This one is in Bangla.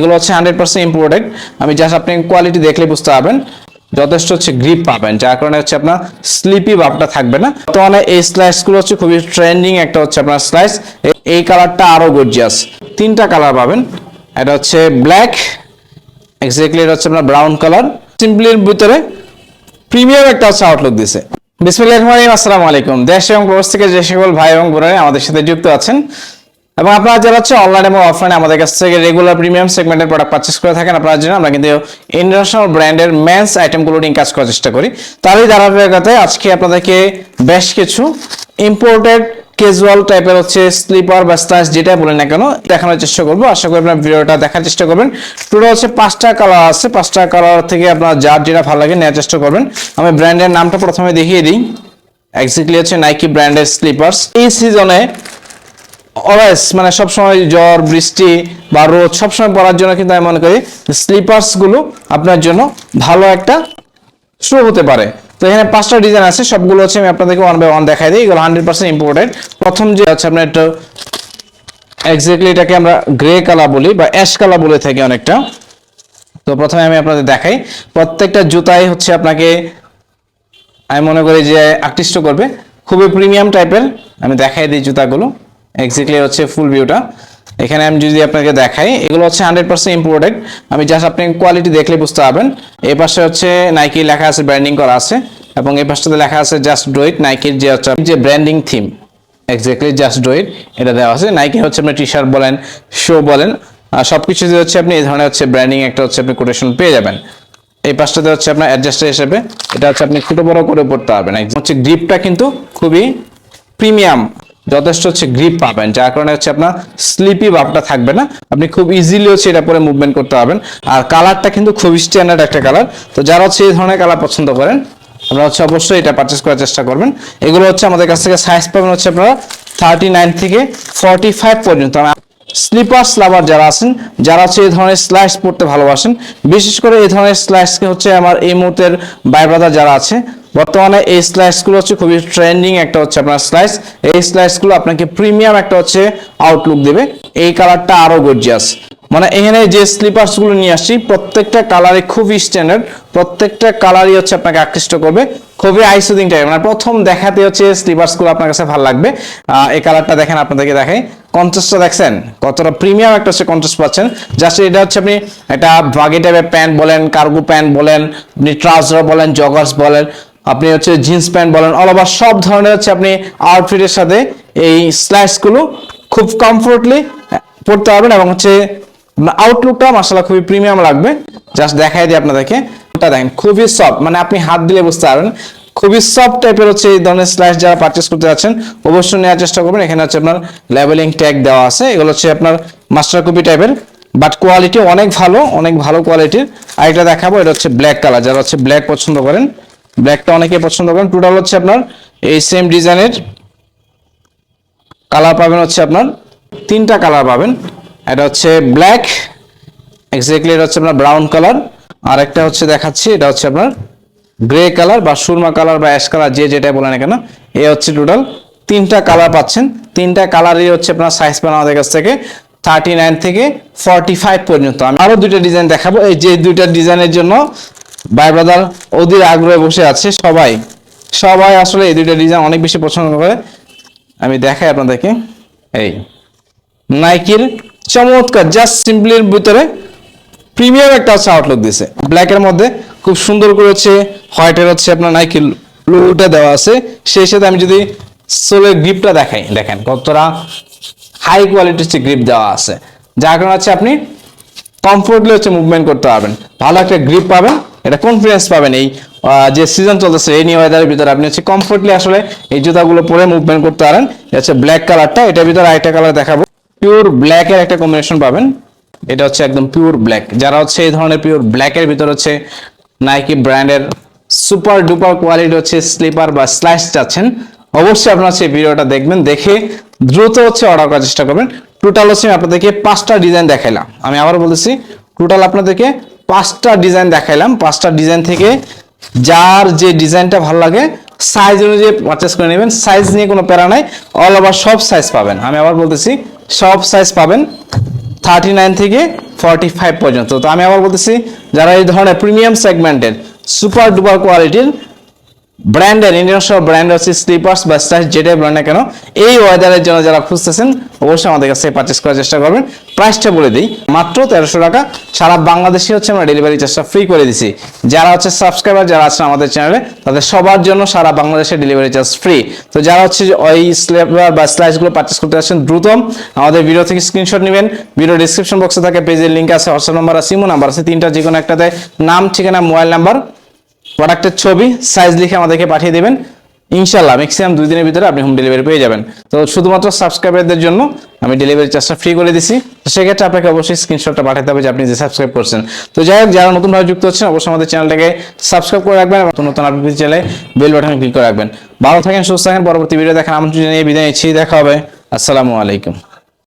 এগুলো হচ্ছে হান্ড্রেড পার্সেন্ট ইম্পোর্টেড আমি জাস্ট আপনি কোয়ালিটি দেখলে বুঝতে পারবেন। যথেষ্ট হচ্ছে গ্রিপ পাবেন, যার কারণে হচ্ছে আপনার স্লিপি ভাবটা থাকবে না। তো মানে এই স্লাইসগুলো হচ্ছে খুবই ট্রেন্ডিং একটা হচ্ছে আপনার স্লাইস এই কালারটা আরও গর্জিয়াস তিনটা কালার পাবেন। এটা হচ্ছে ব্ল্যাক এক্স্যাক্টলি এটা হচ্ছে আপনার ব্রাউন কালার সিম্পলির ভিতরে প্রিমিয়াম একটা হচ্ছে আউটলুক দিছে। বিসমিল্লাহির রহমানির রহিম, আসসালামু আলাইকুম। দেশ এবং প্রবাস থেকে যে সকল ভাই এবং বোনেরা আমাদের সাথে যুক্ত আছেন এবং আপনারা যারা হচ্ছে অনলাইন এবং অফলাইনে আমাদের কাছ থেকে রেগুলার প্রিমিয়াম সেগমেন্টের প্রোডাক্ট পারচেস করে থাকেন, আপনারা জানেন আমরা কিন্তু ইন্টারন্যাশনাল ব্র্যান্ডের মেন্স আইটেমগুলো নিয়ে কাজ করার চেষ্টা করি। তারই ধারাবাহিকতায় আজকে আপনাদেরকে বেশ কিছু ইম্পোর্টেড ক্যাজুয়াল টাইপের হচ্ছে স্লিপার বা স্টাইস যেটা বলেন না কেন, দেখানোর চেষ্টা করব। আশা করি আপনার ভিডিওটা দেখার চেষ্টা করবেন। টোটাল হচ্ছে পাঁচটা কালার আছে। পাঁচটা কালার থেকে আপনার যার যেটা ভালো লাগে নেওয়ার চেষ্টা করবেন। আমি ব্র্যান্ডের নামটা প্রথমে দেখিয়ে দিই। এক্স্যাক্টলি হচ্ছে নাইকি ব্র্যান্ডের স্লিপার্স এই সিজনে অলওয়েজ মানে সবসময় জ্বর, বৃষ্টি বা রোদ সবসময় পরার জন্য কিন্তু আমি মনে করি স্লিপার্সগুলো আপনার জন্য ভালো একটা শো হতে পারে। তো এখানে পাঁচটা ডিজাইন আছে, সবগুলো হচ্ছে আমি আপনাদেরকে ওয়ান বাই ওয়ান দেখাই দিই। এগুলো হান্ড্রেড পার্সেন্ট ইম্পর্টেন্ট প্রথম যে হচ্ছে আপনার একটু এক্স্যাক্টলি এটাকে আমরা গ্রে কালার বলি বা অ্যাশ কালার বলে থাকি অনেকটা। তো প্রথমে আমি আপনাদের দেখাই। প্রত্যেকটা জুতাই হচ্ছে আপনাকে আমি মনে করি যে আকৃষ্ট করবে। খুবই প্রিমিয়াম টাইপের আমি দেখাই দিই জুতাগুলো। এক্স্যাক্টলি হচ্ছে ফুল ভিউটা এখানে আমি যদি আপনাকে দেখাই, এগুলো হচ্ছে হান্ড্রেড পার্সেন্ট ইম্পোর্টেড আমি জাস্ট আপনি কোয়ালিটি দেখলে বুঝতে পারবেন। এই পাশে হচ্ছে নাইকি লেখা আছে ব্র্যান্ডিং করা আছে। এবং এই পাশটাতে লেখা আছে জাস্ট ডু ইট নাইকির যে হচ্ছে যে branding theme exactly just do it এটা দেওয়া আছে। নাইকি হচ্ছে আপনি টি শার্ট বলেন শো বলেন, আর সব কিছু হচ্ছে আপনি এই ধরনের হচ্ছে ব্র্যান্ডিং একটা হচ্ছে আপনি কোটেশন পেয়ে যাবেন। এই পাশটাতে হচ্ছে আপনার অ্যাডজাস্টার হিসেবে, এটা হচ্ছে আপনি ছোটো বড় করে পড়তে পারবেন। হচ্ছে গ্রিপটা কিন্তু খুবই প্রিমিয়াম যথেষ্ট হচ্ছে গ্রিপ পাবেন, যার কারণে হচ্ছে আপনার স্লিপি ভাবটা থাকবে না। আপনি খুব ইজিলি হচ্ছে এটা পরে মুভমেন্ট করতে পারবেন। আর কালারটা কিন্তু খুব স্ট্যান্ডার্ড একটা কালার তো যারা হচ্ছে এই ধরনের কালার পছন্দ করেন, আপনারা হচ্ছে অবশ্যই এটা পারচেস করার চেষ্টা করবেন। এগুলো হচ্ছে আমাদের কাছ থেকে সাইজ পাবেন হচ্ছে আপনারা থার্টি নাইন থেকে ফর্টি ফাইভ পর্যন্ত স্লিপার্স লাভার যারা আছেন, যারা হচ্ছে এই ধরনের স্লাইস পড়তে ভালোবাসেন, বিশেষ করে এই ধরনের স্লাইসকে হচ্ছে আমার এই মুহূর্তের বাই ব্রাদার যারা আছে বর্তমানে এই স্লাইসগুলো হচ্ছে খুবই ট্রেন্ডিং একটা হচ্ছে আপনার স্লাইস এই স্লাইসগুলো আপনাকে প্রিমিয়াম একটা হচ্ছে আউটলুক দেবে। এই কালারটা আরও গর্জিয়াস মানে এখানে যে স্লিপার্সগুলো নিয়ে আসছি, প্রত্যেকটা কালারে খুবই স্ট্যান্ডার্ড প্রত্যেকটা কালারই হচ্ছে আপনাকে আকৃষ্ট করবে। খুবই আইসুদিং টাইপ মানে প্রথম দেখাতে হচ্ছে স্লিপার্সগুলো আপনার কাছে ভালো লাগবে। এই কালারটা দেখেন আপনাদেরকে দেখাই। কন্ট্রাস্টটা দেখছেন? কতটা প্রিমিয়াম একটা হচ্ছে কন্ট্রাস্ট পাচ্ছেন। জাস্ট এটা হচ্ছে আপনি একটা বাগি টাইপের প্যান্ট বলেন কার্গো প্যান্ট বলেন, আপনি ট্রাউজার বলেন জগার্স বলেন। আপনি হচ্ছে জিন্স প্যান্ট বলেন অল ওভার সব ধরনের হচ্ছে আপনি আউটফিটের সাথে এই স্ল্যাশগুলো খুব কমফোর্টলি পড়তে পারবেন এবং হচ্ছে আউটলুকটা মাসালা খুবই প্রিমিয়াম লাগবে। জাস্ট দেখাই দিই আপনাদেরকে। ওটা দেখেন, খুবই সফট মানে আপনি হাত দিলে বুঝতে পারবেন। খুবই সফট টাইপের হচ্ছে এই ধরনের স্ল্যাশ যারা পারচেস করতে যাচ্ছেন, অবশ্যই নেওয়ার চেষ্টা করবেন। এখানে হচ্ছে আপনার লেবেলিং ট্যাগ দেওয়া আছে। এগুলো হচ্ছে আপনার মাস্টার কপি টাইপের বাট কোয়ালিটি অনেক ভালো অনেক ভালো কোয়ালিটির আর এটা দেখাবো, এটা হচ্ছে ব্ল্যাক কালার যারা হচ্ছে ব্ল্যাক পছন্দ করেন ব্ল্যাকটা অনেকে পছন্দ করেন। টোটাল হচ্ছে আপনার এই সেম ডিজাইনের কালার পাবেন হচ্ছে আপনার তিনটা কালার পাবেন। এটা হচ্ছে ব্ল্যাক এক্স্যাক্টলি এটা হচ্ছে আপনার ব্রাউন কালার আর একটা হচ্ছে দেখাচ্ছি, এটা হচ্ছে আপনার গ্রে কালার বা সুরমা কালার বা অ্যাশ কালার যে যেটা বলেন কেন, এ হচ্ছে টোটাল তিনটা কালার পাচ্ছেন। তিনটা কালারই হচ্ছে আপনার সাইজ পান আমাদের কাছ থেকে থার্টি নাইন থেকে ফর্টি ফাইভ পর্যন্ত। আমি আরও দুইটা ডিজাইন দেখাবো। এই যে দুইটা ডিজাইনের জন্য বাই ব্রাদার, অধীর আগ্রহে বসে আছে সবাই। সবাই আসলে এই দুইটা ডিজাইন অনেক বেশি পছন্দ করে। আমি দেখাই আপনাদেরকে। এই নাইকির চমৎকার, জাস্ট সিম্পলির ভিতরে প্রিমিয়াম একটা হচ্ছে আউটলুক দিছে। ব্ল্যাকের মধ্যে খুব সুন্দর করে হচ্ছে হোয়াইটের হচ্ছে আপনার নাইকির লোগোটা দেওয়া আছে। সেই সাথে আমি যদি সোলের গ্রিপটা দেখাই, দেখেন কতটা হাই কোয়ালিটির হচ্ছে গ্রিপ দেওয়া আছে। যার কারণে হচ্ছে আপনি কমফোর্টলি হচ্ছে মুভমেন্ট করতে পারবেন। ভালো একটা গ্রিপ পাবেন। এটা কনফিডেন্স পাবেন এই যে সিজন চলতেছে রেনি ওয়েদারের ভিতরে। আপনি হচ্ছে কমফোর্টলি আসলে এই জুতাগুলো পরে মুভমেন্ট করতে পারেন। হচ্ছে ব্ল্যাক কালারটা এটার ভিতরে আরেকটা কালার দেখাবো। পিওর ব্ল্যাকের একটা কম্বিনেশন পাবেন। এটা হচ্ছে একদম পিওর ব্ল্যাক যারা হচ্ছে এই ধরনের পিওর ব্ল্যাকের ভিতরে হচ্ছে নাইকি ব্র্যান্ডের সুপার ডুপার কোয়ালিটি হচ্ছে স্লিপার বা স্লাইস চাচ্ছেন, অবশ্যই আপনারা সেই ভিডিওটা দেখবেন, দেখে দ্রুত হচ্ছে অর্ডার করার চেষ্টা করবেন। টোটাল হচ্ছে আমি আপনাদেরকে পাঁচটা ডিজাইন দেখাইলাম। আমি আবার বলতেছি টোটাল আপনাদেরকে পাঁচটা ডিজাইন দেখাইলাম। পাঁচটা ডিজাইন থেকে যার যে ডিজাইনটা ভালো লাগে সাইজ অনুযায়ী পারচেস করে নেবেন। সাইজ নিয়ে কোনো প্যারা নাই। অল ওভার সব সাইজ পাবেন। আমি আবার বলতেছি, সব সাইজ পাবেন থার্টি নাইন থেকে ফর্টি ফাইভ পর্যন্ত। তো আমি আবার বলতেছি, যারা এই ধরনের প্রিমিয়াম সেগমেন্টের সুপার ডুপার কোয়ালিটির ব্র্যান্ডের সব ব্র্যান্ড হচ্ছে স্লিপার্স বা স্টাইস যেটাই ব্র্যান্ড না কেন, এই ওয়েদারের জন্য যারা খুঁজতেছেন, অবশ্যই আমাদের কাছে পারচেস করার চেষ্টা করবেন। প্রাইসটা বলে দিই, মাত্র তেরোশো টাকা, সারা বাংলাদেশে হচ্ছে আমরা ডেলিভারি চার্জটা ফ্রি করে দিছি। যারা হচ্ছে সাবস্ক্রাইবার যারা আছেন আমাদের চ্যানেলে তাদের সবার জন্য সারা বাংলাদেশে ডেলিভারি চার্জ ফ্রি তো যারা হচ্ছে ওই স্লেপার বা স্লাইসগুলো পারচেস করতে যাচ্ছেন, দ্রুত আমাদের ভিডিও থেকে স্ক্রিনশট নেবেন। ভিডিও ডিসক্রিপশন বক্সে থাকে পেজের লিঙ্ক আছে হোয়াটসঅ্যাপ নাম্বার আছে ইমো নাম্বার আছে, তিনটা যে কোনো একটাতে। নাম, ঠিকানা মোবাইল নাম্বার প্রোডাক্টের ছবি সাইজ লিখে আমাদেরকে পাঠিয়ে দেবেন। ইনশাল্লাহ ম্যাক্সিমাম দুই দিনের ভিতরে আপনি হোম ডেলিভারি পেয়ে যাবেন। তো শুধুমাত্র সাবস্ক্রাইবারদের জন্য আমি ডেলিভারি চার্জটা ফ্রি করে দিছি। তো সেক্ষেত্রে আপনাকে অবশ্যই স্ক্রিনশটটা পাঠাতে হবে যে আপনি যে সাবস্ক্রাইব করছেন। তো যাই হোক, যারা নতুনভাবে যুক্ত হচ্ছেন, অবশ্যই আমাদের চ্যানেলটাকে সাবস্ক্রাইব করে রাখবেন এবং নতুন আপডেট চ্যানেলে বেল বাটনে ক্লিক করে রাখবেন। ভালো থাকেন, সুস্থ থাকেন, পরবর্তী ভিডিও দেখার আমন্ত্রণ জানিয়ে বিদায় নিচ্ছি। দেখা হবে। আসসালামু আলাইকুম।